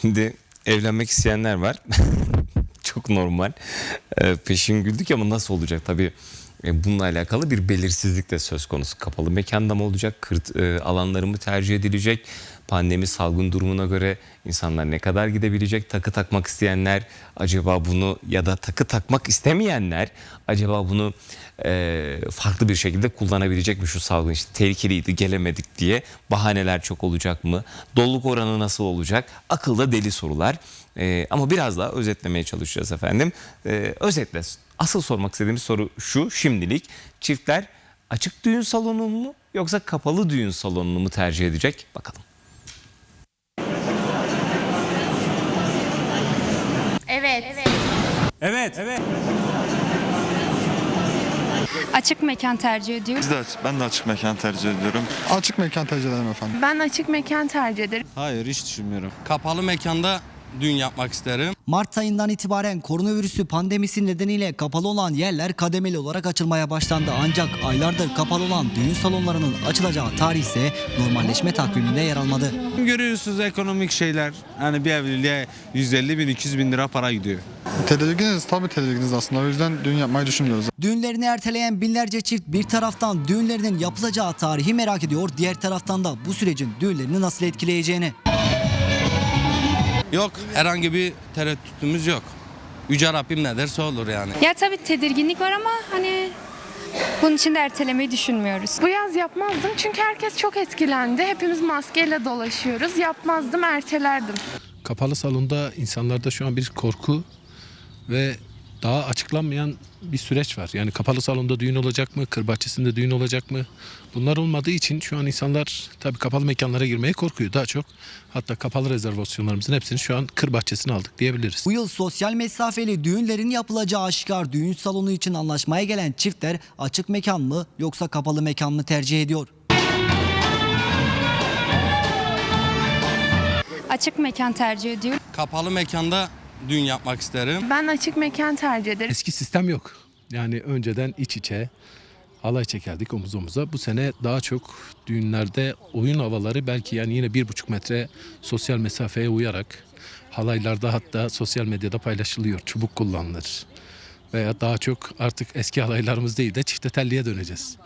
Şimdi evlenmek isteyenler var. Çok normal. Ee, peşin güldük ama nasıl olacak? Tabii e, bununla alakalı bir belirsizlik de söz konusu. Kapalı mekanda mı olacak? Kırt e, alanları mı tercih edilecek? Pandemi salgın durumuna göre insanlar ne kadar gidebilecek? Takı takmak isteyenler acaba bunu ya da takı takmak istemeyenler acaba bunu e, farklı bir şekilde kullanabilecek mi şu salgın? İşte tehlikeliydi gelemedik diye bahaneler çok olacak mı? Doluluk oranı nasıl olacak? Akılda deli sorular. E, ama biraz daha özetlemeye çalışacağız efendim. E, özetle asıl sormak istediğimiz soru şu şimdilik. Çiftler açık düğün salonunu mu yoksa kapalı düğün salonunu mu tercih edecek? Bakalım. Evet. Evet. Evet. Açık mekan tercih ediyoruz. Biz de ben de açık mekan tercih ediyorum. Açık mekan tercih ederim efendim. Ben açık mekan tercih ederim. Hayır hiç düşünmüyorum. Kapalı mekanda düğün yapmak isterim. Mart ayından itibaren koronavirüsü pandemisi nedeniyle kapalı olan yerler kademeli olarak açılmaya başlandı. Ancak aylardır kapalı olan düğün salonlarının açılacağı tarih ise normalleşme takviminde yer almadı. Görüyorsunuz ekonomik şeyler. Hani bir evliliğe 150 bin 200 bin lira para gidiyor. Tedirginiz tabii tedirginiz aslında. O yüzden düğün yapmayı düşünmüyoruz. Düğünlerini erteleyen binlerce çift bir taraftan düğünlerinin yapılacağı tarihi merak ediyor. Diğer taraftan da bu sürecin düğünlerini nasıl etkileyeceğini. Yok herhangi bir tereddütümüz yok. Yüce Rabbim ne derse olur yani. Ya tabii tedirginlik var ama hani bunun için de ertelemeyi düşünmüyoruz. Bu yaz yapmazdım çünkü herkes çok etkilendi. Hepimiz maskeyle dolaşıyoruz. Yapmazdım, ertelerdim. kapalı salonda insanlarda şu an bir korku ve daha açıklanmayan bir süreç var. Yani kapalı salonda düğün olacak mı? Kır bahçesinde düğün olacak mı? Bunlar olmadığı için şu an insanlar tabii kapalı mekanlara girmeye korkuyor daha çok. Hatta kapalı rezervasyonlarımızın hepsini şu an kır bahçesine aldık diyebiliriz. Bu yıl sosyal mesafeli düğünlerin yapılacağı aşikar düğün salonu için anlaşmaya gelen çiftler açık mekan mı yoksa kapalı mekan mı tercih ediyor? Açık mekan tercih ediyoruz. Kapalı mekanda düğün yapmak isterim. Ben açık mekan tercih ederim. Eski sistem yok. Yani önceden iç içe halay çekerdik omuz omuza. Bu sene daha çok düğünlerde oyun havaları belki yani yine bir buçuk metre sosyal mesafeye uyarak halaylarda hatta sosyal medyada paylaşılıyor. Çubuk kullanılır. Veya daha çok artık eski halaylarımız değil de çifte telliye döneceğiz.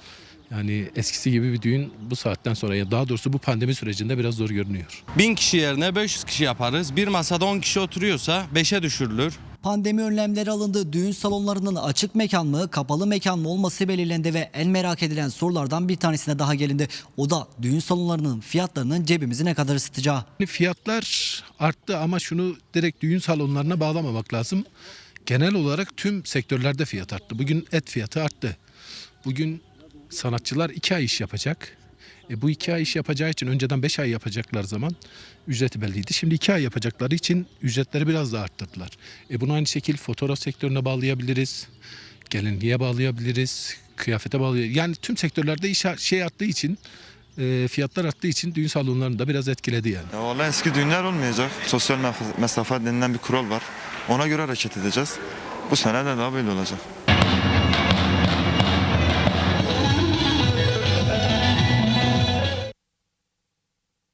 Yani eskisi gibi bir düğün bu saatten sonra ya daha doğrusu bu pandemi sürecinde biraz zor görünüyor. 1000 kişi yerine 500 kişi yaparız. Bir masada 10 kişi oturuyorsa 5'e düşürülür. Pandemi önlemleri alındı. Düğün salonlarının açık mekan mı, kapalı mekan mı olması belirlendi ve en merak edilen sorulardan bir tanesine daha gelindi. O da düğün salonlarının fiyatlarının cebimizi ne kadar ısıtacağı. Fiyatlar arttı ama şunu direkt düğün salonlarına bağlamamak lazım. Genel olarak tüm sektörlerde fiyat arttı. Bugün et fiyatı arttı. Bugün sanatçılar iki ay iş yapacak. E bu iki ay iş yapacağı için önceden beş ay yapacaklar zaman ücreti belliydi. Şimdi iki ay yapacakları için ücretleri biraz daha arttırdılar. E bunu aynı şekilde fotoğraf sektörüne bağlayabiliriz. Gelinliğe bağlayabiliriz. Kıyafete bağlayabiliriz. Yani tüm sektörlerde iş şey arttığı için e, fiyatlar arttığı için düğün salonlarını da biraz etkiledi yani. Ya vallahi eski düğünler olmayacak. Sosyal mesafe denilen bir kural var. Ona göre hareket edeceğiz. Bu sene de daha böyle olacak.